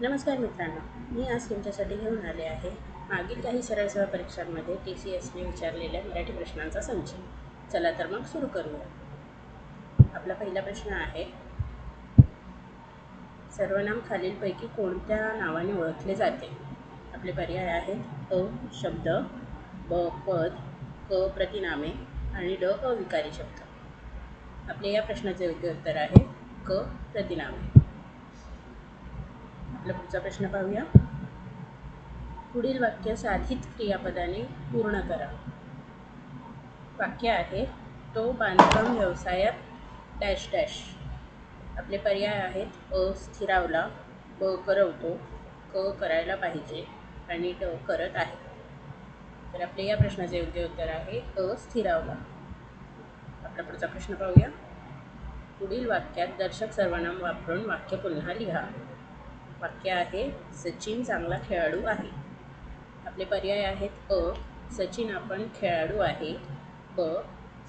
नमस्कार मित्रांनो मी आज तुमच्यासाठी घेऊन आले आहे मागील काही सरळ सरळ परीक्षांमध्ये टी सी एसने विचारलेल्या मराठी प्रश्नांचा संच. चला तर मग सुरू करूया. आपला पहिला प्रश्न आहे सर्वनाम खालीलपैकी कोणत्या नावाने ओळखले जाते? आपले पर्याय आहेत अ शब्द ब पद क प्रतिनामे आणि ड अविकारी शब्द. आपले या प्रश्नाचे योग्य उत्तर आहे क प्रतिनामे. आपला पुढचा प्रश्न पाहूया. पुढील वाक्य साधित क्रियापदाने पूर्ण करा. वाक्य आहे तो बांधकाम व्यवसायात डॅश डॅश. आपले पर्याय आहेत अ स्थिरावला ब करवतो क करायला पाहिजे आणि ड करत आहे. तर आपले या प्रश्नाचे योग्य उत्तर आहे अ स्थिरावला. आपला पुढचा प्रश्न पाहूया. पुढील वाक्यात दर्शक सर्वनाम वापरून वाक्य पुन्हा लिहा. वाक्य आहे सचिन चांगला खेळाडू आहे. आपले पर्याय आहेत अ सचिन आपण खेळाडू आहे ब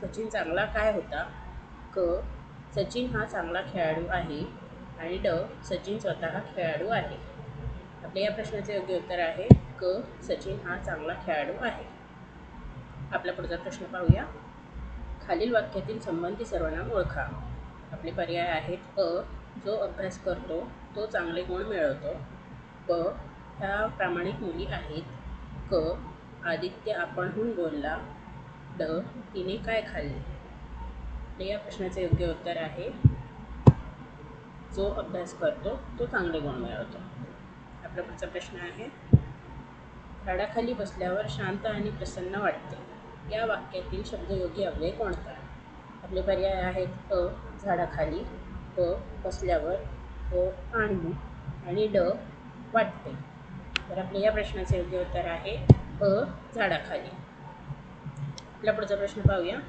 सचिन चांगला काय होता? क सचिन हा चांगला खेळाडू आहे आणि ड सचिन स्वतः खेळाडू आहे. आपल्या या प्रश्नाचे योग्य उत्तर आहे क सचिन हा चांगला खेळाडू आहे. आपला पुढचा प्रश्न पाहूया. खालील वाक्यातील संबंधी सर्वनाम ओळखा. आपले पर्याय आहेत अ जो अभ्यास करतो तो चांगले गुण मिळवतो. प ह्या प्रामाणिक मुली आहेत. क आदित्य आपणहून बोलला ड तिने काय खाल्ले? या प्रश्नाचे योग्य उत्तर आहे. जो अभ्यास करतो तो चांगले गुण मिळवतो. आपला पुढचा प्रश्न आहे. झाडाखाली बसल्यावर शांत आणि प्रसन्न वाटते. या वाक्यातील शब्दयोगी अव्यय कोणता? आपले पर्याय आहेत अ झाडाखाली. प बसल्यावर व आणू आणि ड वाटते. तर आपल्या या प्रश्नाचे योग्य उत्तर आहे अ झाडाखाली. आपला पुढचा प्रश्न पाहूया.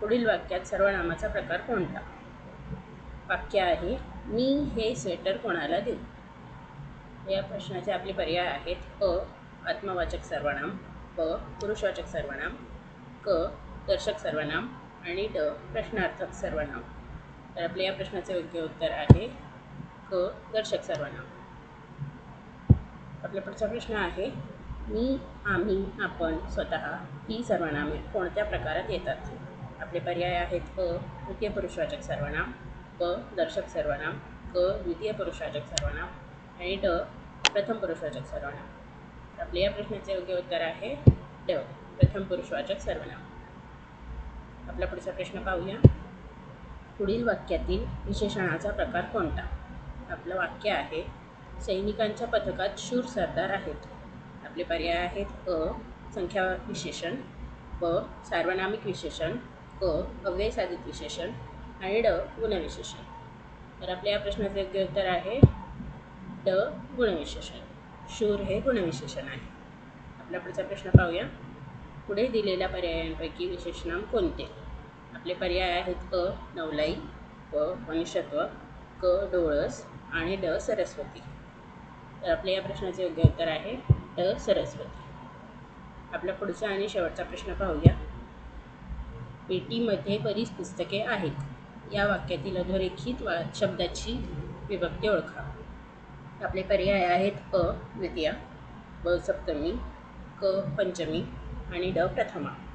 पुढील वाक्यात सर्वनामाचा प्रकार कोणता? वाक्य आहे मी हे स्वेटर कोणाला देऊ? या प्रश्नाचे आपले पर्याय आहेत अ आत्मवाचक सर्वनाम ब पुरुषवाचक सर्वनाम क दर्शक सर्वनाम आणि ड प्रश्नार्थक सर्वनाम. तर आपल्या या प्रश्नाचे योग्य उत्तर आहे क दर्शक सर्वनाम आपला पुढचा प्रश्न आहे मी आम्ही आपण स्वतः ही सर्वनामे कोणत्या प्रकारात येतात? आपले पर्याय आहेत अ तृतीय पुरुषवाचक सर्वनाम ब दर्शक सर्वनाम क द्वितीय पुरुषवाचक सर्वनाम आणि ड प्रथम पुरुषवाचक सर्वनाम आपल्या या प्रश्नाचे योग्य उत्तर आहे ड प्रथम पुरुषवाचक सर्वनाम आपला पुढचा प्रश्न पाहूया. पुढील वाक्यातील विशेषणाचा प्रकार कोणता? आपलं वाक्य आहे सैनिकांच्या पथकात शूर सरदार आहेत. आपले पर्याय आहेत अ संख्या विशेषण ब सार्वनामिक विशेषण क अव्यय साधित विशेषण आणि ड गुणविशेषण तर आपल्या या प्रश्नाचं योग्य उत्तर आहे ड गुणविशेषण शूर हे गुणविशेषण आहे. आपला पुढचा प्रश्न पाहूया. पुढे दिलेल्या पर्यायांपैकी विशेषणाम कोणते? आपले पर्याय आहेत अ नवलाई व मनुष्यत्व क डोळस आणि ड सरस्वती. तर आपल्या या प्रश्नाचे योग्य उत्तर आहे ड सरस्वती. आपला पुढचा आणि शेवटचा प्रश्न पाहूया. पेटीमध्ये बरीच पुस्तके आहेत. या वाक्यातील अधोरेखित वा शब्दाची विभक्ती ओळखा. आपले पर्याय आहेत अ द्वितीया ब सप्तमी क पंचमी आणि ड प्रथमा.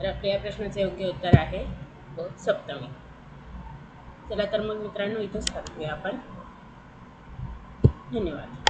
तर आपल्या या प्रश्नाचे योग्य उत्तर आहे ब सप्तमी. चला तर मग मित्रांनो इथंच थांबूया आपण. धन्यवाद.